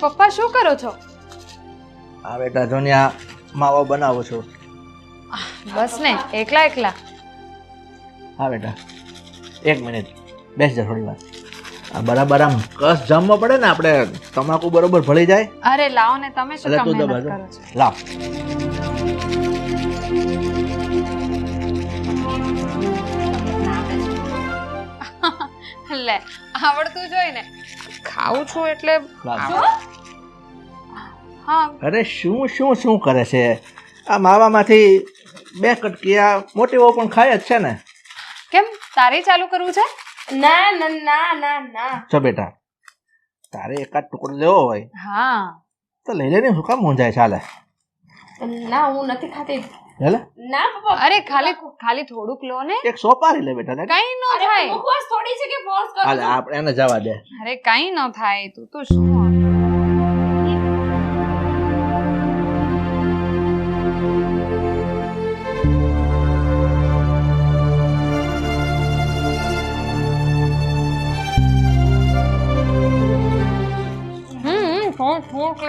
પપ્પા શું કરો છો? આ બેટા જોનિયા માવો બનાવું છું. બસ ને એકલા એકલા? હા બેટા એક મિનિટ બેસ જા થોડી વાર. આ બરાબર આમ કસ જમવો પડે ને આપણે તમાકુ બરોબર ભળી જાય. અરે લાવો ને તમે શું કામ મહેનત કરો છો? લાવ. લે આવડતું જોઈ ને. ખાવું છું એટલે અરે શું શું શું કરે છે? આ માવામાંથી બે કટકીયા મોટી વહુ પણ ખાય જ છે ને. કેમ? તારે ચાલુ કરવું છે? ના ના ના ના ના. જો બેટા તારે એકાદ ટુકડો લેવો હોય હા. તો લઈ લેને શું કામ મૂંઝાય ચાલે ના હું નથી ખાતી. લે લે ના પપ્પા. અરે ખાલી ખાલી થોડુંક લો ને. એક સોપારી લે બેટા કઈ ન થાય. મુખવાસ થોડી છે કે ફોર્સ કરો હાલે આપણે એને જવા દે. અરે કઈ ન થાય તું તો શું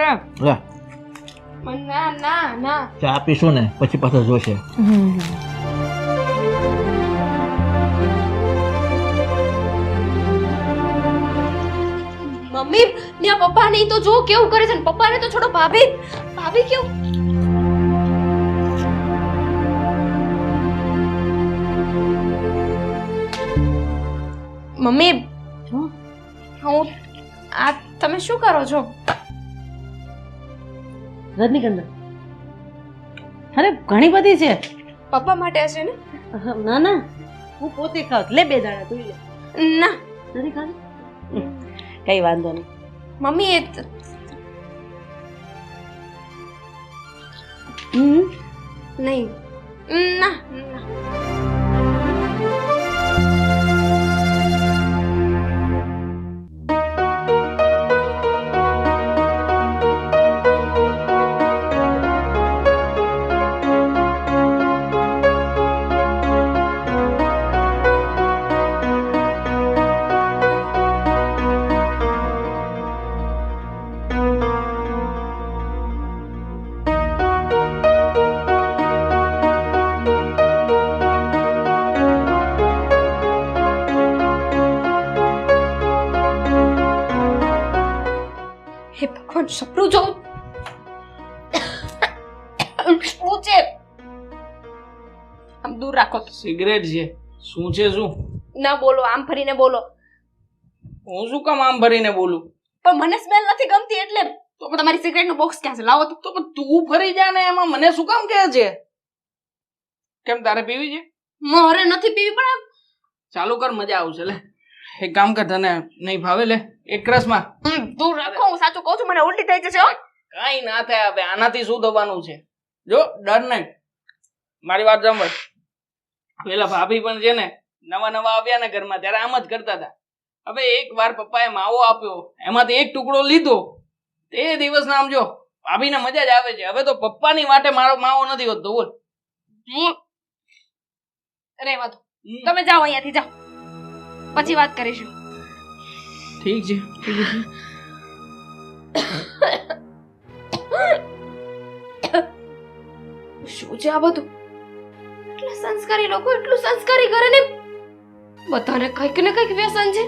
લે લે ના ના ના. ચા પીશું ને પછી પાછા જોશે. મમ્મી ને પપ્પા નહીં તો જો કેવું કરે છે ને પપ્પાને તો છોડો ભાભી. ભાભી કેવું? મમ્મી હું આ તમે શું કરો છો? રજનીગંધા અરે ઘણી બધી છે. પપ્પા માટે હશે ને? ના ના. હું પોતે ખાવ લે બે દાણા તું લે. ના. નથી ખાવી? કઈ વાંધો નહીં. મમ્મી એ નહીં. ના ના. સપનું શું છે આમ દૂર રાખો તો. સિગરેટ છે શું છે શું ના બોલો આમ ફરીને બોલો હું શું કામ આમ ભરીને બોલું પણ મને સ્મેલ નથી ગમતી એટલે તો પણ તમારી સિગરેટનું બોક્સ ક્યાં છે લાવો તો પણ તું ફરી જા ને એમાં મને શું કામ કહે છે કેમ તારે પીવી છે મારે નથી પીવી પણ ચાલુ કર મજા આવશે લે એક કામ કર તને નહીં ભાવે લે એક રસમાં હમ, દૂર રાખો. હું સાચું કહું છું મને ઉલટી થઈ જશે કઈ ના થાય હવે આનાથી શું થવાનું છે? જો ડર નહીં. મારી વાત સાંભળ. પેલા ભાભી પણ છે ને નવા નવા આવ્યા ને ઘરમાં ત્યારે આમ જ કરતા હતા. હવે એક વાર પપ્પાએ માવો આપ્યો એમાંથી એક ટુકડો લીધો. તે દિવસ નામ જો ભાભીને મજા જ આવે છે. હવે તો પપ્પાની માટે મારો માવો નથી હોતો બોલ. રહેવા દો તમે જાઓ અહીંયાથી જાઓ. પછી વાત કરીશું. ઠીક છે. શું છે આ બધું? એટલા સંસ્કારી લોકો એટલું સંસ્કારી કરે ને બધાને કંઈક ને કંઈક વ્યસન છે.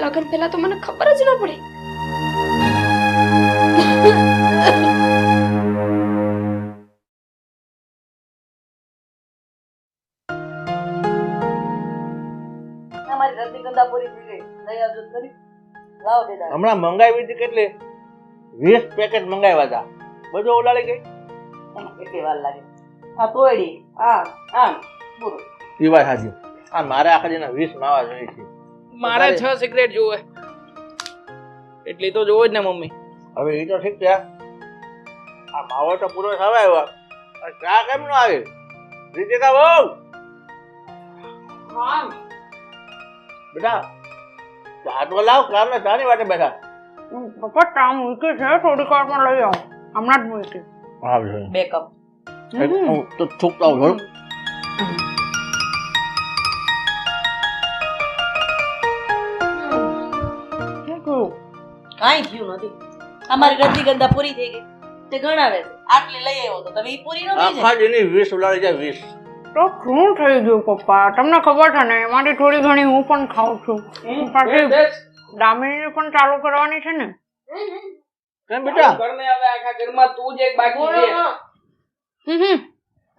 લગ્ન પહેલા તો મને ખબર જ ન પડી. અમારી પૂરી થઈ ગઈ લઈ આવજો તો લાવો બે હમણાં મંગાવી હતી કેટલી? વીસ પેકેટ મંગાવ્યા હતા. બધું ઉલાળી ગઈ? કેટલી વાર લાગે? આ તોડી હા આમ. પૂરું એ વાત સાચી. આ મારે આખા જેના વીસ માવા જોઈએ છે. મારે છ સિગરેટ જોવે. એટલી તો જોવે જ ને મમ્મી. હવે એ તો ઠીક છે. આ માવો તો પૂરો થવા આવ્યો. આ ચા કેમ નો આવી? રીતિકા બહુ. બેટા ચા તો લાવ કારના ચાની વાટે બેઠા. પપ્પા કામ મૂકી છે થોડીક વારમાં લઈ આવો. હમણાં જ મૂકી આવજો બે કપ. તો થૂકતો આવું થોડું કાંઈ થયું નથી. અમારી રજનીગંધા પૂરી થઈ ગઈ. તે ગણાવે આટલી લઈ આવ્યો તો તમે પૂરી ન થઈ આખા જાય. જ એની વીસ ઉલાડી જાય વીસ. તો શું થઈ ગયું પપ્પા? તમને ખબર છે ને એમાંથી થોડી ઘણી હું પણ ખાઉં છું. પાછી દામિની પણ ચાલુ કરવાની છે ને. કેમ બેટા? ઘરને હવે આખા ઘરમાં તું જ એક બાકી છે. હમ હમ.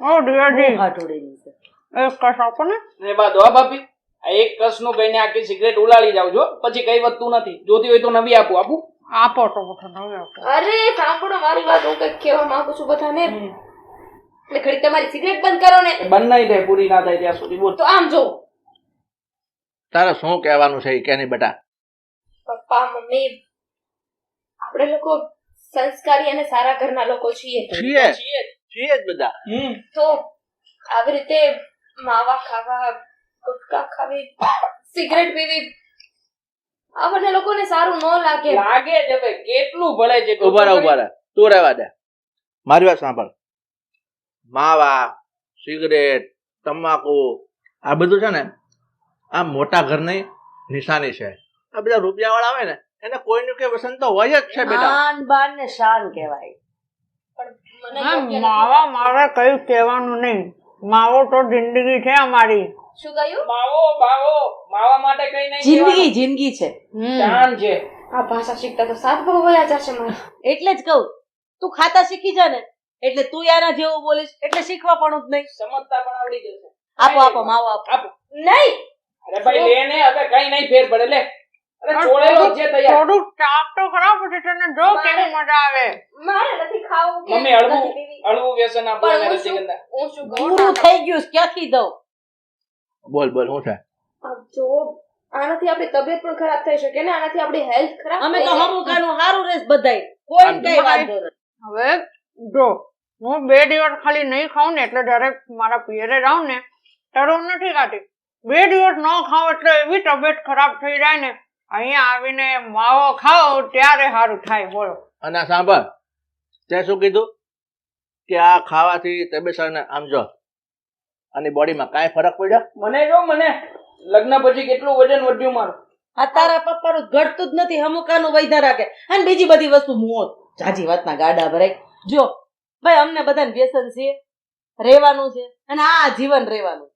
ઓ દિયાજી હાટોડીની છે. એક કસ આપો ને. ને બા દો ભાભી આ એક કસનું કહીને આખી સિગરેટ ઉલાળી જાવ છો પછી કઈ વધતું નથી. જોતી હોય તો નવી આપું આપું. આપો તો નવી આપો. અરે સાંભળો મારી વાત હું કંઈક કહેવા માંગુ છું બધાને. એટલે ઘડી તમારી સિગરેટ બંધ કરો ને. બંધ નહીં થાય પૂરી ના થાય ત્યાં સુધી બોલ. તો આમ જો. તારે શું કહેવાનું છે કે નહીં બેટા? પપ્પા મમ્મી આપણે લોકો સંસ્કારી અને સારા ઘરના લોકો છીએ છીએ છીએ જ. બધા. તો આવી રીતે માવા ખાવા ગુટકા ખાવી સિગરેટ પીવી આ બધા લોકોને સારું ન લાગે. લાગે જ હવે કેટલું ભળે છે ઊભા ઊભા તું રહેવા દે. મારી વાત સાંભળ. માવા સિગરેટ તમાકુ આ બધું છે ને આ મોટા ઘરની નિશાની છે. આ બધા રૂપિયા વાળા આવે ને એને કોઈનું કે વ્યસન તો હોય જ છે બેટા. આન બાન ને શાન કહેવાય. પણ. માવા મારે કયું કહેવાનું નહીં. માવો તો જિંદગી છે અમારી. શું કહ્યું? માવો માવો. માવા માટે કઈ નહીં જિંદગી જિંદગી છે. શાન છે. આ ભાષા શીખતા તો સાત બહુ વયા જશે મારા એટલે જ કહું તું ખાતા શીખી જા ને. એટલે તું યાના જેવું બોલીશ એટલે શીખવા પણ જ નહીં. સમજતા પણ આવડી જશે. આપો આપો માવો આપો. આપો. નહીં. અરે ભાઈ લે ને હવે કઈ નહીં ફેર પડે લે. અરે ચોળેલો જ છે તૈયાર. થોડું ચાપ તો ખરા પછી તને જો કેવી મજા આવે. મારે નથી ખાવું કે મમ્મી હળવું. હળવું વ્યસન આપો અને એને હું શું રજનીગંધા હું શું કહું? થઈ ગયું ક્યાંથી દઉં? બોલ બોલ હું છે જો આનાથી આપણી તબિયત પણ ખરાબ થઈ શકે ને આનાથી આપણી હેલ્થ ખરાબ અમે તો હમુકાનું હારું રેસ બધાય. કોઈ કઈ વાંધો નથી. હવે જો હું બે દિવસ ખાલી નહીં ખાઉં ને એટલે જ્યારે મારા પિયરે જાઉં ને ત્યારે હું નથી ખાતી. બે દિવસ ન ખાઉં એટલે એવી તબિયત ખરાબ થઈ જાય ને અહીંયા આવીને માવો ખાઓ ત્યારે સારું થાય બોલો. અને સાંભળ તે શું કીધું? કે આ ખાવાથી તબિયત સારી આમ જો. અને બોડીમાં કાંઈ ફરક પડ્યો? મને જો મને. લગ્ન પછી કેટલું વજન વધ્યું મારું? આ તારા પપ્પાનું ઘટતું જ નથી હમુકાનું વૈધા રાખે. અને બીજી બધી વસ્તુ મોત જાજી વાતના ગાડા ભરાય. જો ભાઈ અમને બધાને વ્યસન છે રહેવાનું છે અને આ જીવન રહેવાનું.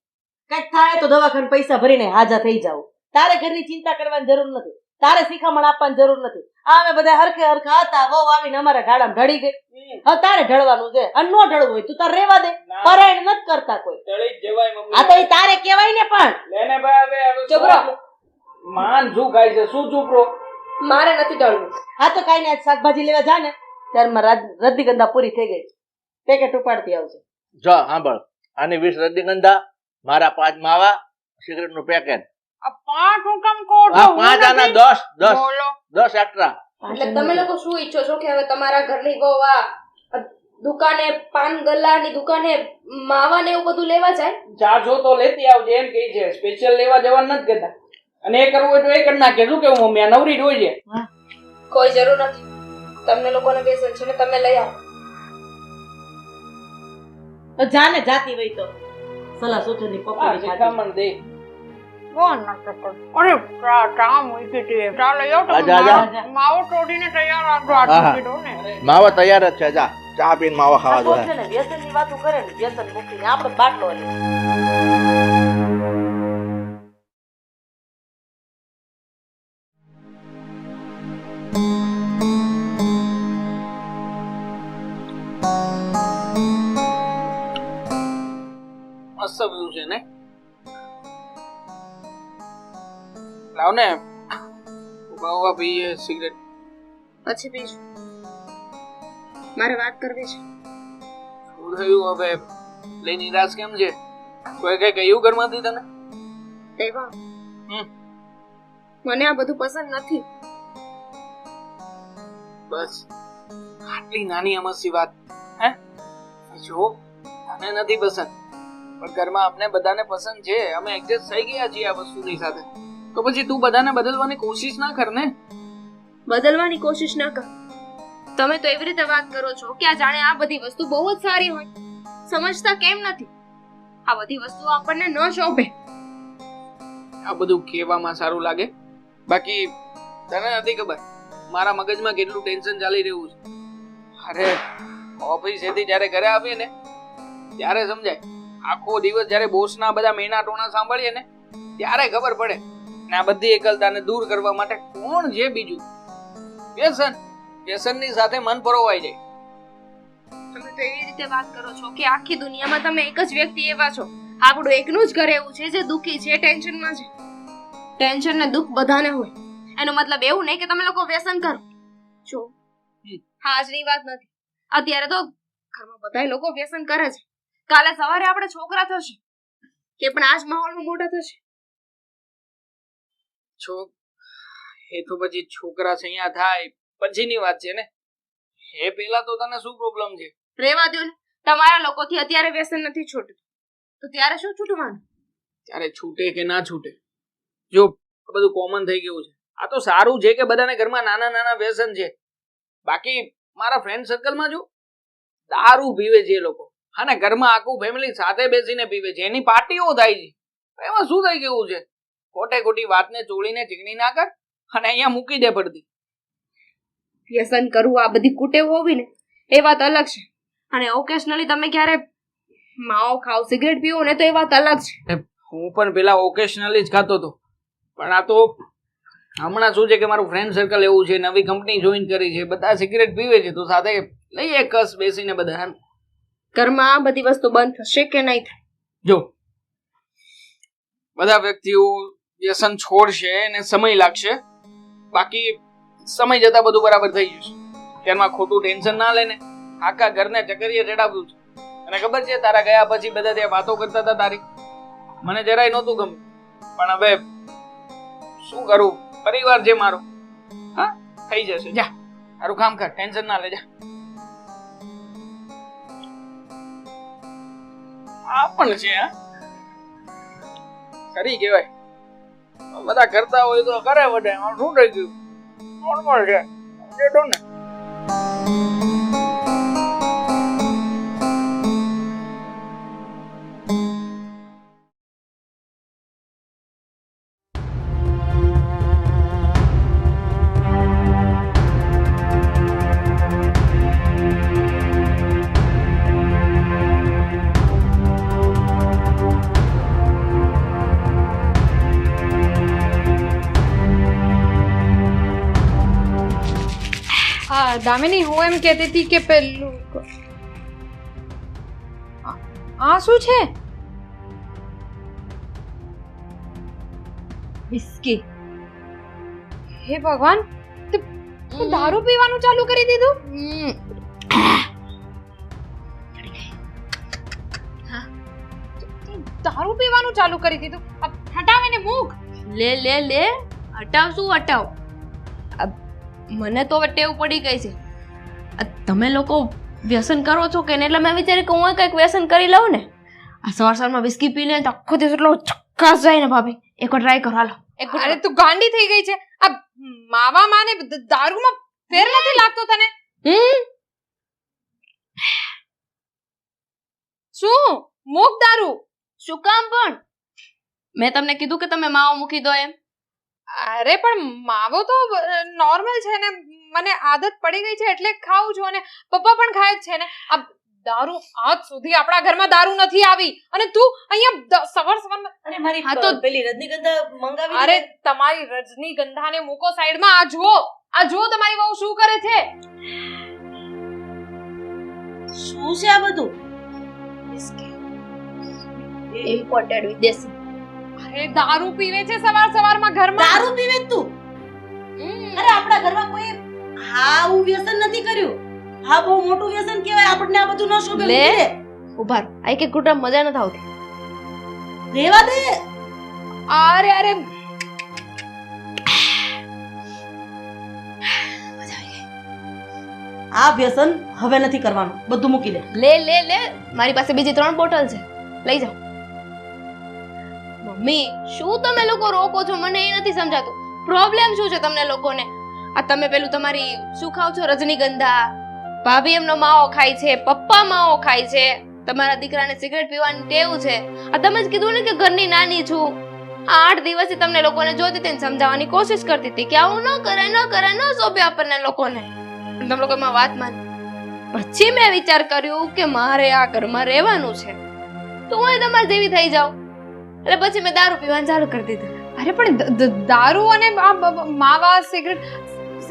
કંઈક થાય તો દવાખાને પૈસા ભરીને હાજા થઈ જાવ તારે ઘરની ચિંતા કરવાની જરૂર નથી. તારે શિખામણ આપવાની જરૂર નથી. આ અમે બધા હરખે હરખા હતા વહુ આવીને અમારા ગાડામાં ઢળી ગઈ. હવે તારે ઢળવાનું છે. અને ન ઢળવું હોય તું તારે રહેવા દે. પરાયણ નથી કરતા કોઈ. ટળી જ જવાય મમ્મી. આ તો તારે કહેવાય ને પણ. લેને ભાઈ હવે હવે શું રહો. માન શું ખાય છે? શું છોકરો મારે નથી ઢળવું. હા તો કાઈ ને શાકભાજી લેવા જા ને. ત્યારમાં રદ્દી ગંદા પૂરી થઈ ગઈ. પેકેટ ઉપાડતી આવશે જો સાંભળ. આની વીસ રજનીગંધા મારા પાંચ માવા સિગરેટનું પેકેટ. આ પાંચ હું કેમ કહું છો પાંચ આના દસ દસ. દસ એક્સ્ટ્રા એટલે તમે લોકો શું ઈચ્છો છો કે હવે તમારા ઘરની આ દુકાને પાન ગલ્લાની દુકાને માવા ને એવું બધું લેવા જાય? જા જો તો લેતી આવજે એમ કહી છે. સ્પેશિયલ લેવા જવાનું નથી કહેતા. અને એ કરવું હોય તો એ કરી નાખે. શું કેવું મમ્મી? આ નવરી જ હોય છે. કોઈ જરૂર નથી. તમને લોકોને બેસે છે ને તમે લઈ આવો. તો જાને જાતી હોય તો. સલાહ સૂચનની આ પપ્પાની ખાતી. દે. કોણ ના કરતું? અરે ચા મૂકી હતી ચા લઈ આવો. માવો- તોડીને તૈયાર આટલું કીધું ને માવા તૈયાર જ છે જા. ચા પીને માવા ખાવા જોઈએ છે ને વ્યસનની વાતો કરે ને વ્યસન મૂકીને આપણે બાટલો લે લાવ ને? ઊભા ઊભા પીએ સિગરેટ પછી બીજું મારે વાત કરવી છે. શું થયું હવે? લઈ નિરાશ કેમ છે? કોઈ કઈ કહ્યું ઘરમાંથી તને? દેવા મને આ બધું પસંદ નથી. બસ. આટલી નાની અમસ્તી વાત. હે? જો તને નથી પસંદ. પણ ઘરમાં અમને બધાને પસંદ છે. અમે એડજસ્ટ થઈ ગયા છીએ આ વસ્તુની સાથે. તો પછી તું બધાને બદલવાની કોશિશ ના કર ને. બદલવાની કોશિશ ના કર. તમે તો એવી રીતે વાત કરો છો કે આ જાણે આ બધી વસ્તુ બહુ જ સારી હોય. સમજતા કેમ નથી? આ બધી વસ્તુઓ આપણને ન શોભે. આ બધું કહેવામાં સારું લાગે. બાકી તને નથી ખબર મારા મગજમાં કેટલું ટેન્શન ચાલી રહ્યું છે. અરે ઓફિસેથી જ્યારે ઘરે આવીએ ને ત્યારે સમજાય આખો દિવસ જ્યારે બોસના બધા મેના ટોણા સાંભળીએ ને ત્યારે ખબર પડે આ બધી એકલતાને દૂર કરવા માટે કોણ છે બીજું? વ્યસન વ્યસનની સાથે મન પરોવાઈ જાય. તમે તો એવી રીતે વાત કરો છો કે આખી દુનિયામાં તમે એક જ વ્યક્તિ એવા છો. આપણું એકનું જ ઘર એવું છે જે દુઃખી છે ટેન્શનમાં છે. ટેન્શન ને દુઃખ બધાને હોય. એનો મતલબ એવું નહીં કે તમે લોકો વ્યસન કરો. જો હાજરી હા આજની વાત નથી. અત્યારે તો ઘરમાં બધા લોકો વ્યસન કરે છે. કાલે સવારે આપણે છોકરા થશે કે પણ આજ માહોલમાં મોટા થશે. છો એ તો પછી છોકરા છે અહીંયા થાય પછીની વાત છે ને? એ પેલા તો તને શું પ્રોબ્લેમ છે? રેવા દો ને. તમારા લોકોથી અત્યારે વ્યસન નથી છૂટતું. તો ત્યારે શું છૂટવાનું? ત્યારે છૂટે કે ના છૂટે? જો બધું કોમન થઈ ગયું છે. આ તો સારું છે કે બધાને ઘરમાં નાના નાના વ્યસન છે. બાકી મારા ફ્રેન્ડ સર્કલમાં જો દારૂ પીવે છે એ લોકો. અને ઘરમાં આખું ફેમિલી સાથે બેસીને પીવે છે. એની પાર્ટીઓ થાય છે. એમાં શું થઈ ગયું છે? ખોટે ખોટી વાતને ચોળીને ચીકણી ના કર અને અહીંયા મૂકી દે પડતી વ્યસન કરવું આ બધી કુટેવ હોવી ને એ વાત અલગ છે. અને ઓકેશનલી તમે ક્યારે માવો ખાવ સિગરેટ પીવો ને તો એ વાત અલગ છે. હું પણ પેલા ઓકેશનલી જ ખાતો હતો. પણ આ તો હમણાં શું છે કે મારું ફ્રેન્ડ સર્કલ એવું છે નવી કંપની જોઈન કરી છે બધા સિગરેટ પીવે છે તો સાથે લઈએ કસ બેસીને બધા ઘરમાં આ બધી વસ્તુ બંધ થશે કે નહીં થાય? જો બધા વ્યક્તિઓ વ્યસન છોડશે અને સમય લાગશે. બાકી સમય જતા બધું બરાબર થઈ જશે. ત્યારમાં ખોટું ટેન્શન ના લેને આખા ઘરને ચકરીએ ચડાવ્યું છે. અને ખબર છે તારા ગયા પછી બધા ત્યાં વાતો કરતા હતા તારી? મને જરાય નહોતું ગમ્યું. પણ હવે શું કરું? પરિવાર છે મારો. હા થઈ જશે. જા. તારું કામ કર ટેન્શન ના લે જા. આ પણ છે હા. ખરી કહેવાય. બધા કરતા હોય તો કરે બધે શું થઈ ગયું? નોર્મલ છે. ને? દામિની હું એમ કહેતી હતી કે પેલું આ- શું છે વિસ્કી હે ભગવાન તે દારૂ પીવાનું ચાલુ કરી દીધું દારૂ પીવાનું ચાલુ કરી દીધું હટાવે હટાવીને મૂક લે લે લે હટાવ શું હટાવ આ મને તો હવે ટેવ પડી ગઈ છે. આ તમે લોકો વ્યસન કરો છો કે ને એટલે મેં વિચાર્યું કે હું કંઈક વ્યસન કરી લઉં ને. આ સવાર સવારમાં વિસ્કી પી લે તો આખો દિવસ એટલો ચક્કાસ જાય ને ભાભી. એકવાર ટ્રાય કરો હાલો. અરે તું ગાંડી થઈ ગઈ છે. આ માવામાં ને દારૂમાં ફેર નથી લાગતો તને? શું? મૂક દારૂ. શું કામ પણ? મેં તમને કીધું કે તમે માવો મૂકી દો એમ. અરે પણ માવો તો નોર્મલ છે ને. મને આદત પડી ગઈ છે એટલે ખાઉં છું અને પપ્પા પણ ખાય જ છે ને. આ દારૂ આજ સુધી આપણા ઘરમાં દારૂ નથી આવી. અને તું અહીંયા સવાર સવારમાં અને મારી હા તો- પેલી રજનીગંધા મંગાવી અરે તમારી રજનીગંધાને મૂકો સાઈડમાં આ જુઓ. આ જુઓ તમારી વહુ શું કરે છે. શું છે આ બધું? ઇમ્પોર્ટેડ વિદેશી. અરે દારૂ પીવે છે સવાર સવારમાં ઘરમાં? દારૂ પીવે તું? અરે આપણા ઘરમાં કોઈ હા હું વ્યસન નથી કર્યું. હા બહુ મોટું વ્યસન કહેવાય આપણને આ બધું ન શોભે લે. ઊભા આ એક કુટુંબ મજા ન થાવતી રેવા દે. અરે અરે. આ વ્યસન હવે નથી કરવાનું. બધું મૂકી દે. લે લે લે. મારી પાસે બીજી ત્રણ બોટલ છે. લઈ જાઓ. મમ્મી શું તમે લોકો રોકો છો? મને એ નથી સમજાતું. પ્રોબ્લેમ શું છે તમને લોકોને? આ તમે પેલું તમારી, શું ખાવ છો? રજનીગંધા. ભાભી એમનો માવો ખાય છે, પપ્પા માવો ખાય છે. તમારા દીકરાને સિગરેટ પીવાની ટેવ છે. આ તમે જ કીધું ને કે ઘરની નાની છું. આ આઠ દિવસથી તમને લોકોને જોતી હતી સમજાવવાની કોશિશ કરતી હતી કે આવું ન કરે ન કરે, ન શોભે આપણને લોકોને. તમે લોકો એમાં વાત માની પછી મેં વિચાર કર્યો કે મારે આ ઘરમાં રહેવાનું છે. તો હું તમારે જેવી થઈ જાઉં. એટલે પછી મેં દારૂ પીવાનું ચાલુ કરી દીધું. અરે પણ દારૂ અને આ માવા સિગરેટ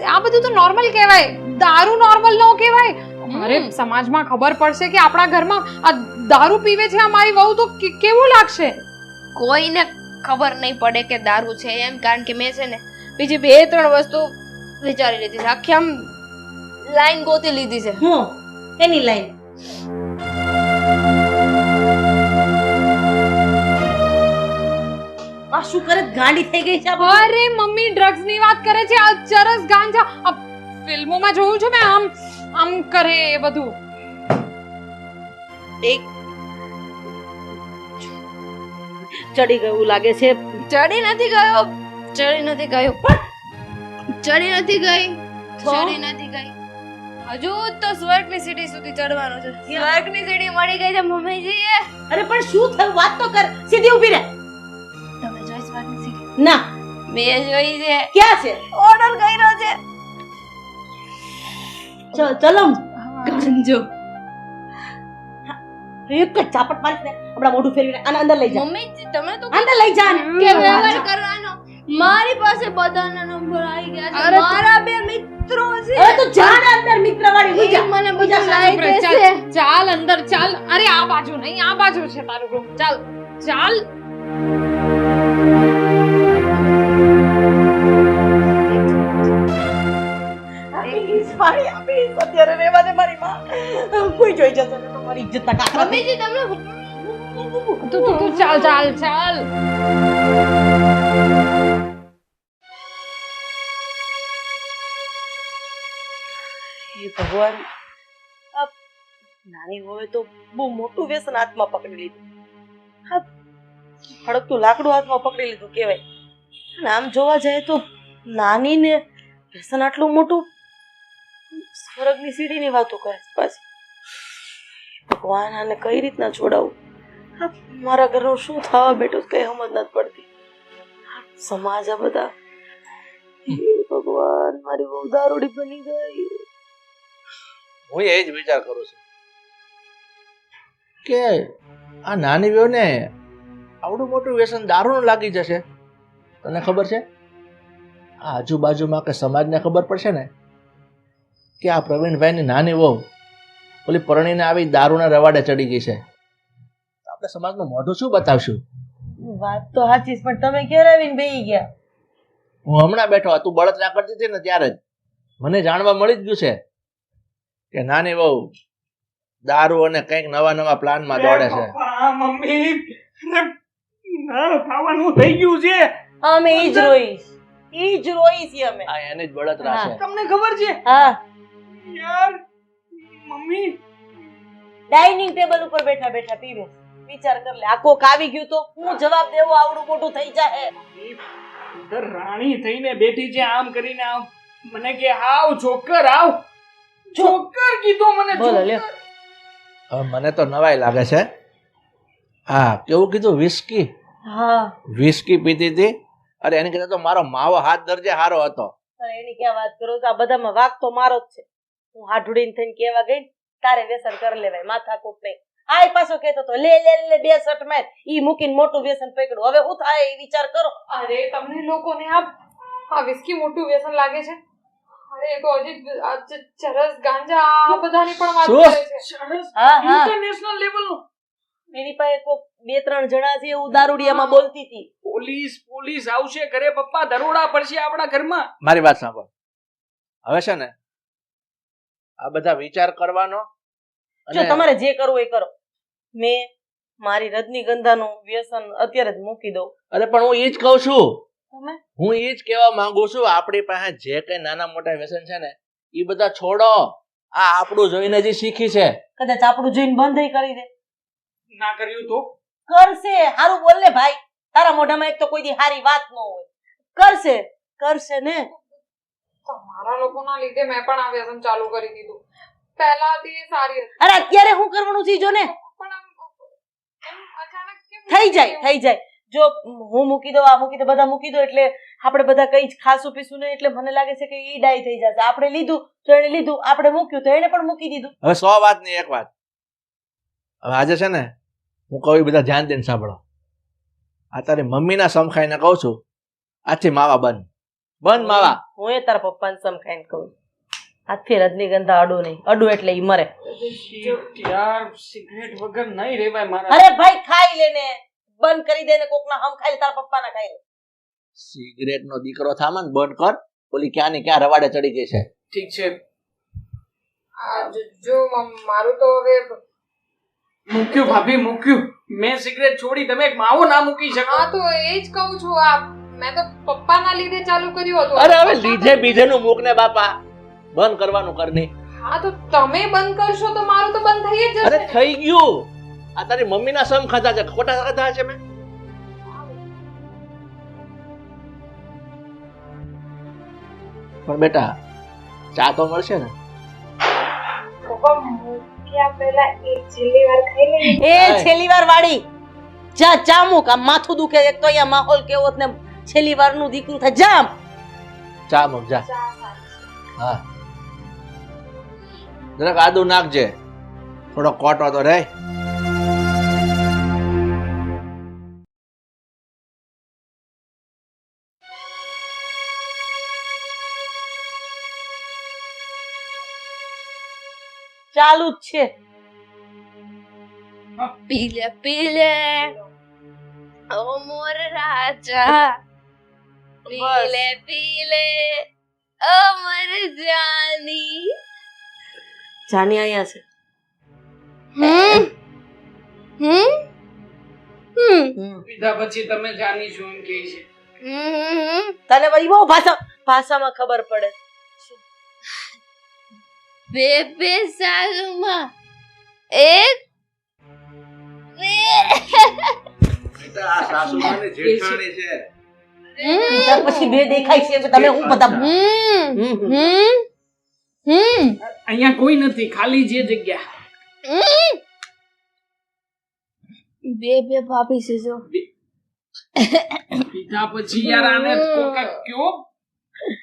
આ બધું તો નોર્મલ કહેવાય. દારૂ નોર્મલ ન કહેવાય. અરે સમાજમાં ખબર પડશે કે આપણા ઘરમાં આ દારૂ પીવે છે અમારી વહુ તો કે- કેવું લાગશે? કોઈને ખબર નહીં પડે કે દારૂ છે એમ કારણ કે મેં છે ને બીજી બે ત્રણ વસ્તુ વિચારી લીધી છે. આખી આમ લાઈન ગોતી લીધી છે. હું? એની લાઈન આ શું કરે ગાંડી થઈ ગઈ છે અરે મમ્મી ડ્રગ્સની વાત કરે છે. આ ચરસ ગાંજા. આ ફિલ્મોમાં જોયું છે મેં. આમ આમ કરે એ બધું. એક ચડી ગયું લાગે છે. ચડી નથી ગયો. ચડી નથી ગયો. ચડી નથી ગઈ. ચડી નથી ગઈ. હજુ તો સ્વર્ગની સીડી સુધી ચડવાનું છે. સ્વર્ગની સીડી મળી ગઈ છે મમ્મીજી અરે પણ શું થયું? વાત તો કર. સીધી ઊભી રહે. ના. મેં જોઈ છે. ક્યાં છે? ઓર્ડર કર્યો છે. ચલ ચલો. ગંજો. એક જ ચાપટ મારીને આપણા મોઢું ફેરવીને આને અંદર લઈ જા. મમ્મી તમે તો અંદર લઈ જા. કે વ્યવહાર કરવાનો? મારી પાસે બધાના નંબર આવી ગયા છે. મારા બે મિત્રો છે. અરે તો જા ને અંદર મિત્ર વાળી હું જા મને બીજા બધું લાઈ ચાલ, દેશે ચાલ અંદર ચાલ. અરે આ બાજુ નહીં આ બાજુ છે તારું રૂમ ચાલ ચાલ. પાણી આપી અત્યારે રહેવા દે મારી માં. કોઈ જોઈ જશે તો મારી ઇજ્જત ના કાકરા મમ્મીજી તમને તું તું તું ચાલ ચાલ ચાલ. ભગવાન નાની હોય તો બહુ મોટું વ્યસન હાથમાં પકડી લીધું. હા હડકતું લાકડું હાથમાં પકડી લીધું કહેવાય. અને આમ જોવા જાય તો નાની ને વ્યસન આટલું મોટું સ્વર્ગની સીડીની વાતો કરે છે. પાછી. ભગવાન આને કઈ રીતના છોડાવું? આ મારા ઘરનું શું થવા બેઠું કઈ સમજ નથી પડતી. સમાજ આ બધા. હે ભગવાન મારી બહુ દારૂડી બની ગઈ. હું એ જ વિચાર કરું છું. કે આ નાની બેને આવડું મોટું વ્યસન દારૂનું લાગી જશે. તને ખબર છે? આ આજુબાજુમાં કે સમાજને ખબર પડશે ને? કે આ પ્રવીણભાઈની નાની વહુ. ઓલી પરણીને આવી દારૂના રવાડે ચડી ગઈ છે. આપણે સમાજનું મોઢું શું બતાવશું? વાત તો સાચી પણ તમે ક્યારે આવીને બેહી ગયા? હું હમણાં બેઠો તું બળતરા કરતી હતી ને ત્યારે જ. મને જાણવા મળી જ ગયું છે કે નાની વહુ દારૂ અને કંઈક નવા નવા પ્લાનમાં દોડે છે. મમ્મી ખાવાનું થઈ ગયું છે. અમે ઈ જ રોઈશ. ઈ જ રોઈશ અમે. આ એની જ બળતરા છે. તમને ખબર છે? હા. યાર મમ્મી. ડાઇનિંગ ટેબલ ઉપર બેઠા બેઠા પીવે. વિચાર કર લે આ કાવી ગયું તો હું જવાબ દેવો આવડું મોટું થઈ જાય ઉધર રાણી થઈને બેઠી છે આમ કરીને આમ. મને કે આવ જોકર આવ. જોકર કીધો મને બોલો, જોકર. લ્યો. મને તો નવાઈ લાગે છે. હા કેવું કીધું? વિસ્કી હા. વિસ્કી પીતી હતી. અરે એની કરતા તો મારો માવો હાથ દરજે હારો હતો. એની ક્યાં વાત કરો? છો આ બધામાં વાક તો મારો જ છે. હું હાડુડીને થઈને કેવા ગઈ તારે વ્યસન કરી લેવાય માથાકૂટ નહીં. આય પાછો કેતો તો લે લે લે બે શર્ટ માર. ઈ મૂકીને મોટું વ્યસન પકડ્યું. હવે હું થાય એ વિચાર કરો. અરે તમને લોકોને આ આ વિસ્કી મોટું વ્યસન લાગે છે? અરે એ તો હજી ચરસ ગાંજા આ બધાની પણ વાત કરે છે. ચરસ? હા હા. ઇન્ટરનેશનલ લેવલનું એની પાસે કોક બે ત્રણ જણા છે એવું દારૂડિયામાં બોલતી હતી. પોલીસ પોલીસ આવશે ઘરે પપ્પા દરોડા પડશે આપણા ઘરમાં. મારી વાત સાંભળ. હવે છે ને આ બધા વિચાર કરવાનો જો તમારે જે કરવું એ કરો. મેં મારી રજનીગંધાનું વ્યસન અત્યારે જ મૂકી દઉં. અરે પણ હું એ જ કહું છું. તમે? હું એ જ કહેવા માંગુ છું આપણી પાસે જે કઈ નાના મોટા વ્યસન છે ને એ બધા છોડો. આ આપણું જોઈને જે શીખી છે. કદાચ આપણું જોઈને બંધ કરી દે. ના કર્યું તો? કરશે. હારું બોલ ને ભાઈ. તારા મોઢામાં એક તો કોઈ દી હારી વાત ન હોય. કરશે. કરશે ને. તમારા લોકોના લીધે મેં પણ આ વ્યસન ચાલુ કરી દીધું. પહેલાથી સારી હતી. અરે અત્યારે હું કરવાનું છે જો ને પણ આમ અચાનક કેમ થઈ જાય થઈ જાય. જો હું મૂકી દઉં આ મૂકી દઉં બધા મૂકી દો એટલે આપણે બધા કઈ જ ખાસું પીસું નહીં એટલે મને લાગે છે કે ઈ ડાય થઈ જશે. આપણે લીધું તો એને લીધું આપણે મૂક્યું તો એને પણ મૂકી દીધું. હવે સો વાત નહીં એક વાત. હવે આજે છે ને હું કહું બધા ધ્યાન દઈને સાંભળો. આ તારી મમ્મીના સમખાઈને કહું છું આથી માવા બંધ બંધ માવા. હું એ તારા પપ્પાને સમખાઈને કહું. આજથી રજનીગંધા અડું નહીં. અડું એટલે ઈ મરે. યાર સિગરેટ વગર નહીં રેવાય મારા અરે ભાઈ ખાઈ લેને બંધ કરી દેને કોકના હમ ખાઈ લે તારા પપ્પાના ખાઈ લે. સિગરેટ નો દીકરો થામે ને બંધ કર. ઓલી ક્યાં ને ક્યાં રવાડે ચડી ગઈ છે. ઠીક છે. આ જો- મારું તો હવે મૂક્યું ભાભી મૂક્યું. મેં સિગરેટ છોડી તમે એક માવો ના મૂકી શકો. હા તો એ જ કહું છું આ મેં તો પપ્પાના લીધે ચાલુ કર્યું હતું. અરે હવે લીધે બીજે નું મૂક ને બાપા. બંધ કરવાનું કર નહીં. હા તો તમે બંધ કરશો તો મારું તો બંધ થઈ જ અરે જશે. થઈ ગયું. આ તારી મમ્મીના સમ ખાધા છે. ખોટા ખાધા છે મેં. પણ બેટા ચા તો મળશે ને? પપ્પા એ છેલ્લી વાર વાળી. જા ચામુક આ માથું દુખે એક તો અહીંયા માહોલ કેવો ને. છેલ્લી વારનું દીકરું થાય. જામ. ચા મૂક જા. હા. જરાક આદુ નાખજે. થોડો કોટો તો રે ચાલુ જ છે. પીલે પીલે ઓ મોર રાજા. પીલે પીલે અમર જાની. જાની અહીંયા છે. હમ? હમ? હમ? પીધા પછી તમે જાની છો એમ કહે છે. હમ તને વળી બહુ ભાષા ભાષામાં ખબર પડે. બે બે સાલમાં એક બે. બેટા આ સાસુમાની જેઠાણી છે. પછી બે દેખાય છે તમે હું બધા હમ. હમ. હમ. હમ. અહીંયા કોઈ નથી ખાલી જે જગ્યા. બે બે ભાભી છે જો. પીધા પછી યાર આને કોકા કયો?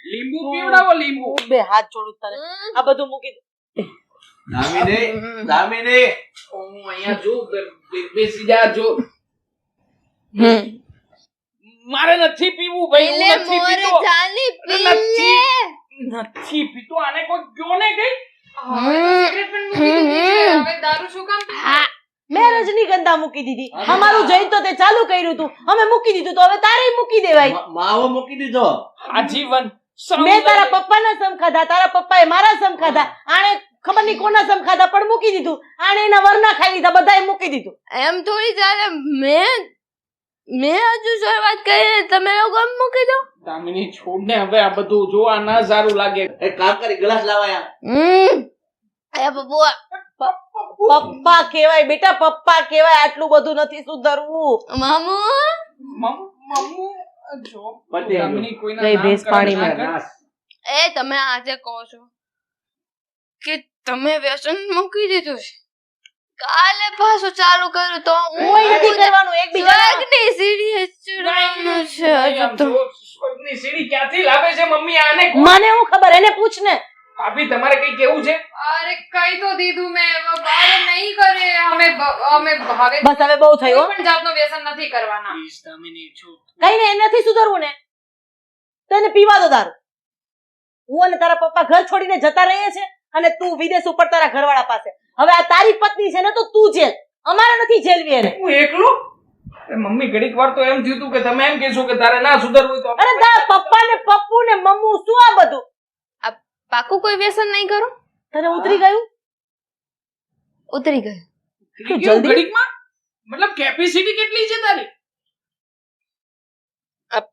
લીંબુ પીવડાવો લીંબુ. બે હાથ જોડું તને. આ બધું મૂકી દે. દામિને દામિને. હું અહીંયા જો બે- બે- બેસી જા જો. હમ. મારે નથી પીવું ભાઈ હું નથી પીતો. જાની પીલે નથી પીતો આને કોઈ ગયો ને ગઈ હવે તો સિગરેટ પણ મૂકી દીધી છે. હવે દારૂ શું કામ પીવું? મેં રજનીગંધા મૂકી દીધી. અમારું જઈ તો તે ચાલુ કર્યું હતું અમે મૂકી દીધું તો હવે તારે મૂકી દેવાય. માવો મૂકી દીધો? આજીવન મેં તારા પપ્પાના સમ ખાધા તારા પપ્પાએ મારા સમખાધા આણે ખબર નહીં કોના સમખાધા પણ મૂકી દીધું. આણે એના વરના ખાઈ લીધા બધાએ મૂકી દીધું. એમ થોડી ચાલે મેં મેં હજુ શરૂઆત કરી ને તમે લોકો એમ મૂકી દો. દામિની છોડ ને હવે આ બધું જોવા ના સારું લાગે. એ કામ કરી ગ્લાસ લાવાયા હમ. એ બબુઆ પપ્પા કહેવાય બેટા પપ્પા કહેવાય આટલું બધું નથી સુધરવું. મામુ? મામુ જો દામિની કોઈના ભેંસ પાણીમાં. એ તમે આજે કહો છો કે તમે વ્યસન મૂકી દીધું છે? કાલે પાછું ચાલુ કર્યું તો કોઈ નથી કરવાનું એકબીજા સ્વર્ગની સીડી ચડવાનું છે હજુ તો. સ્વર્ગની સીડી ક્યાંથી લાવે છે મમ્મી? આને મને હું ખબર એને પૂછ ને. ભાભી તમારે કઈ કેવું છે? અરે કઈ તો દીધું મેં બારે નહીં કરે અમે અમે હવે બસ હવે બહુ થયો પણ જાતનો વ્યસન નથી કરવાના. પ્લીઝ દામિની છો કઈ ને એ નથી સુધરવું ને. તને પીવા દો દારૂ. હું અને તારા પપ્પા ઘર છોડીને જતા રહીએ છે અને તું વિદેશ ઉપર તારા ઘરવાળા પાસે. હવે આ તારી પત્ની છે ને તો તું જેલ. અમારે નથી જેલવી એને. હું એકલો? મમ્મી ઘડીક વાર તો એમ થયું કે તમે એમ કહેશો કે તારે ના સુધરવું હોય તો અરે તારા પપ્પા ને પપ્પુ ને મમ્મુ શું આ બધું? પાકું કોઈ વ્યસન નહીં કરો. તને ઉતરી ગયું? ઉતરી ગયું. જલ્દી? ઘડીકમાં? મતલબ કેપેસિટી કેટલી છે તારી?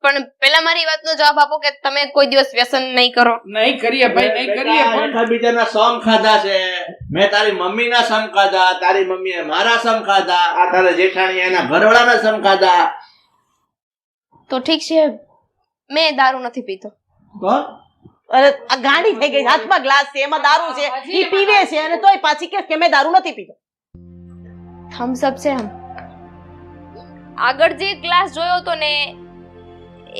પણ પેલા મારી વાતનો જવાબ આપો કે તમે કોઈ દિવસ વ્યસન નહીં કરો. નહીં કરીએ ભાઈ નહીં કરીએ પણ. બીજાના સમ ખાધા છે. મેં તારી મમ્મીના સમ ખાધા તારી મમ્મીએ મારા સમ ખાધા આ તારા જેઠાણી એના ઘરવાળાના સમ ખાધા. તો ઠીક છે મેં દારૂ નથી પીતો અરે આ ગાંડી થઈ ગઈ હાથમાં ગ્લાસ છે એમાં દારૂ છે એ પીવે છે અને તોય પાછી કે કે મેં દારૂ નથી પીતો થમ્સ અપ છે આમ. આગળ જે ગ્લાસ જોયો હતો ને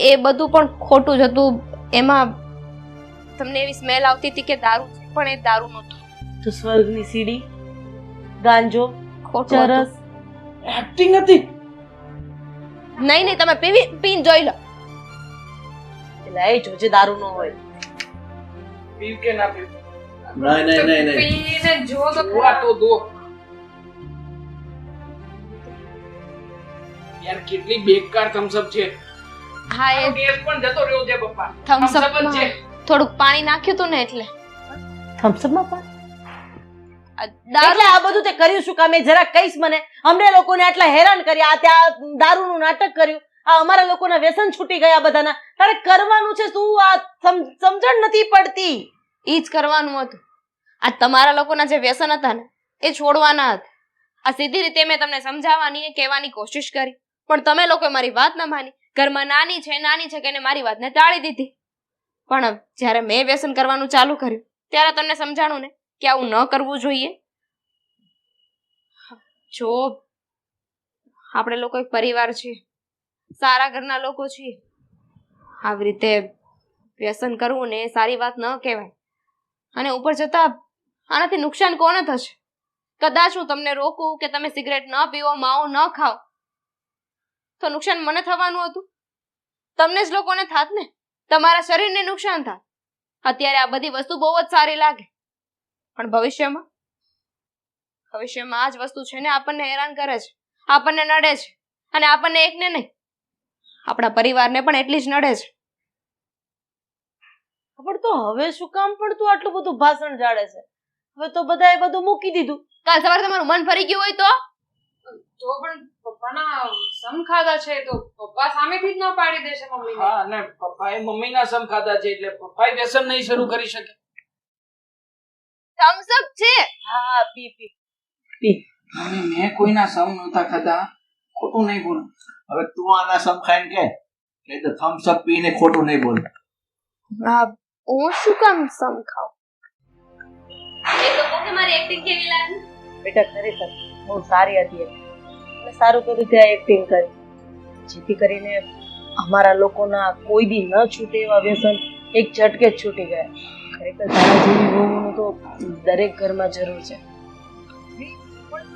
એ બધું પણ ખોટું જ હતું. એમાં તમને એવી સ્મેલ આવતી હતી કે દારૂ છે પણ એ દારૂ નહોતું. તો સ્વર્ગની સીડી ગાંજો ખોટું ચરસ. એક્ટિંગ હતી. નહીં નહીં તમે પીવી પીને જોઈ લો. એટલે એ જોજે દારૂ નો હોય. પીવ કે ના પીવ? નહીં નહીં નહીં નહીં. પીને જો તો જોવા તો દો યાર કેટલી બેકાર થમ્સઅપ છે. હા એ ગેસ પણ જતો રહ્યો છે પપ્પા. થમ્સ છે. થોડુંક પાણી નાખ્યું તું ને એટલે. થમ્સઅપમાં પણ? આ દારૂ એટલે આ બધું તે કર્યું શું કામ? એ જરા કહીશ મને. અમને લોકોને આટલા હેરાન કર્યા. આ ત્યાં દારૂનું નાટક કર્યું. આ અમારા લોકોના વ્યસન છૂટી ગયા બધાના. તારે કરવાનું છે શું આ સમ- સમજણ નથી પડતી. ઈ જ કરવાનું હતું. આ તમારા લોકોના જે વ્યસન હતા ને એ છોડવાના હતા. આ સીધી રીતે મેં તમને સમજાવવાની કહેવાની કોશિશ કરી. પણ તમે લોકો મારી વાત ના માની. ઘરમાં નાની છે નાની છે કે મારી વાતને ટાળી દીધી. પણ જ્યારે મેં વ્યસન કરવાનું ચાલુ કર્યું, ત્યારે તમને સમજાણું ને કે આવું ન કરવું જોઈએ? જો, આપણે લોકો એક પરિવાર છીએ, સારા ઘરના લોકો છીએ. આવી રીતે વ્યસન કરવું ને સારી વાત ન કહેવાય. અને ઉપર જતા આનાથી નુકસાન કોને થશે? કદાચ હું તમને રોકું કે તમે સિગરેટ ન પીવો, માવો ન ખાઓ. તો નુકસાન મને થવાનું હતું? તમને જ લોકોને થાત ને? તમારા શરીરને નુકસાન થાત. અત્યારે આ બધી વસ્તુ બહુ જ સારી લાગે. પણ ભવિષ્યમાં? ભવિષ્યમાં આ જ વસ્તુ છે ને આપણને હેરાન કરે છે. આપણને નડે છે. અને આપણને એકને નહીં. આપણા પરિવારને પણ એટલી જ નડે છે. પણ તો હવે શું કામ પણ તું આટલું બધું ભાષણ જાડે છે. હવે તો બધાએ બધું મૂકી દીધું. કાલ સવારે તમારું મન ફરી ગયું હોય તો? તો પણ પપ્પાના સમ ખાધા છે તો પપ્પા સામેથી જ ના પાડી દેશે મમ્મીને. હા અને પપ્પાએ મમ્મીના સમ ખાધા છે એટલે પપ્પાએ વ્યસન નહીં શરૂ કરી શકે. થમ્સ અપ છે? હા પી પી. અને મેં કોઈના સમ નહોતા ખાધા. ખોટું નહીં બોલ. હવે તું આના સમ ખાઈને કે. કે તો થમ્સ અપ પીને ખોટું નહીં બોલ. હા હું શું કામ સમ ખાઉં? એ તો કે મારી એક્ટિંગ કેવી લાગી? બેટા ખરેખર. બહુ સારી હતી એ. અને સારું કર્યું ત્યાં એક્ટિંગ કરી. જેથી કરીને અમારા લોકોના કોઈ બી ન છૂટે એવા વ્યસન, એક ઝટકે જ છૂટી ગયા. ખરેખર તારા જેવી વહુનું તો દરેક ઘરમાં જરૂર છે.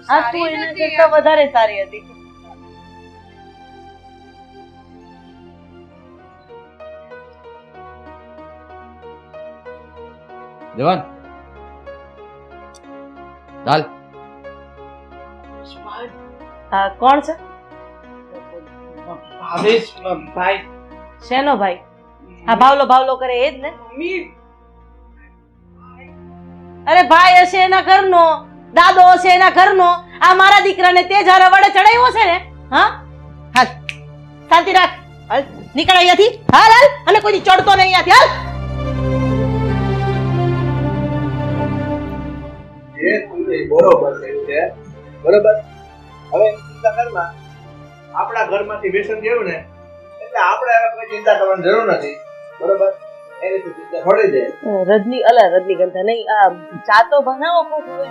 આ તું એના કરતા વધારે સારી હતી. જવાન. ચાલ હા કોણ છે? ભાવેશ ભાઈ. શેનો ભાઈ? આ ભાવલો ભાવલો કરે એ જ ને? અરે ભાઈ હશે એના ઘરનો દાદો હશે એના ઘરનો આ મારા દીકરાને તે જારા વડે ચડાવ્યો છે ને હા? હાલ શાંતિ રાખ. હાલ નીકળ અહીંયાથી. હાલ હાલ અને કોઈ ચડતો નહીં અહીંયાથી. હાલ. જે તું એ બરોબર છે. બરોબર? હવે ચિંતા કરવા આપણા ઘરમાંથી વ્યસન થયું ને, એટલે આપણે હવે કોઈ ચિંતા કરવાની જરૂર નથી. બરોબર? એની ચિંતા છોડી દે રજની, અલા રજનીગંધા નહીં, આ ચા તો બનાવો હવે.